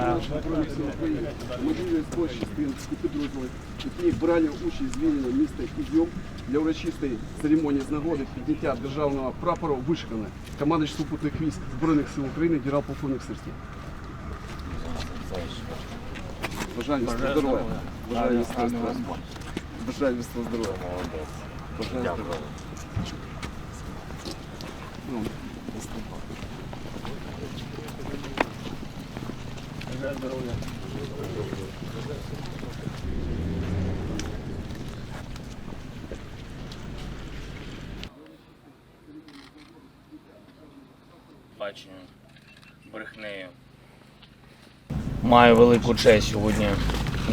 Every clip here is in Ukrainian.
наших Збройних сил України, мобільної зброї частин і підрозділи, які брали участь в звільненні міста Ізюм для урочистої церемонії з нагоди підняття державного прапора вишикане. Командуючий супутних військ Збройних сил України генерал-полковник Сирський. Бажаю міцного здоров'я. Бажаю міцного здоров'я. Бажаю міцного здоров'я. Бажаю здоров'я. Баченню, брехнею. Маю велику честь сьогодні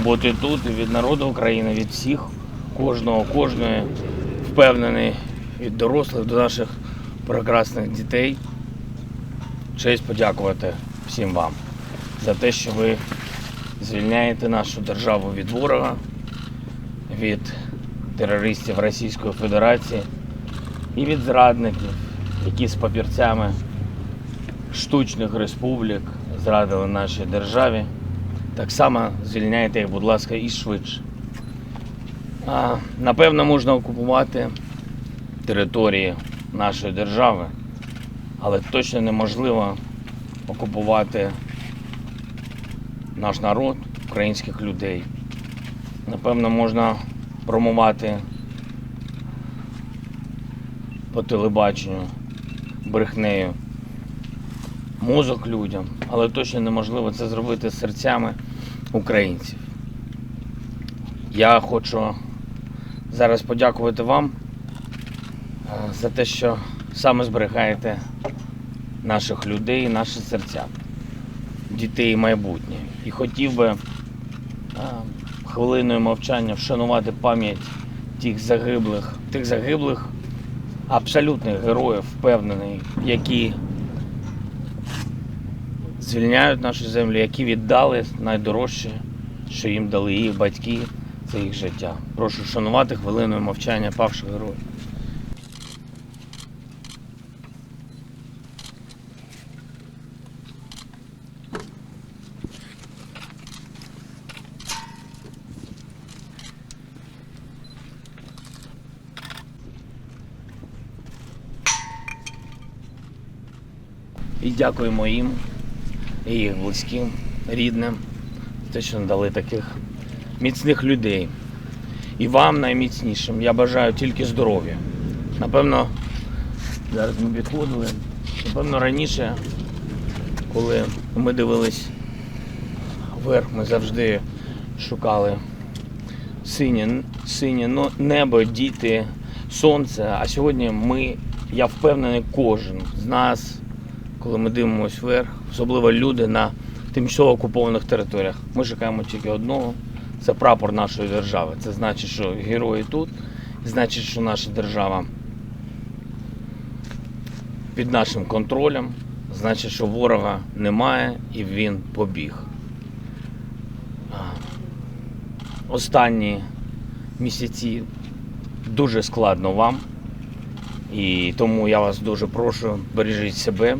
бути тут і від народу України, від всіх, кожного, кожної, впевнений від дорослих до наших прекрасних дітей. Честь подякувати всім вам за те, що ви звільняєте нашу державу від ворога, від терористів Російської Федерації і від зрадників, які з папірцями штучних республік зрадили нашій державі. Так само звільняйте їх, будь ласка, і швидше. А, напевно, можна окупувати території нашої держави, але точно неможливо окупувати наш народ, українських людей. Напевно, можна промувати по телебаченню брехнею мозок людям, але точно неможливо це зробити серцями українців. Я хочу зараз подякувати вам е, за те, що саме зберігаєте наших людей, наші серця, дітей майбутнє. І хотів би е, хвилиною мовчання вшанувати пам'ять тих загиблих, тих загиблих абсолютних героїв, впевнений, які звільняють нашу землю, які віддали найдорожче, що їм дали їх батьки, це їх життя. Прошу шанувати хвилиною мовчання павших героїв. І дякуємо їм і їх близьким, рідним, за те, що надали таких міцних людей. І вам найміцнішим. Я бажаю тільки здоров'я. Напевно, зараз ми відходили. Напевно, раніше, коли ми дивились вверх, ми завжди шукали синє, синє небо, діти, сонце. А сьогодні ми, я впевнений, кожен з нас коли ми дивимося вверх, особливо люди на тимчасово окупованих територіях. Ми шукаємо тільки одного це прапор нашої держави. Це значить, що герої тут, значить, що наша держава під нашим контролем, значить, що ворога немає і він побіг. Останні місяці дуже складно вам. І тому я вас дуже прошу, бережіть себе,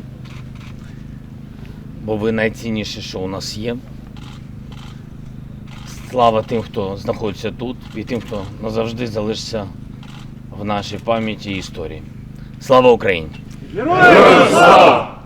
бо ви найцінніше, що у нас є. Слава тим, хто знаходиться тут, і тим, хто назавжди залишиться в нашій пам'яті і історії. Слава Україні! Героям слава!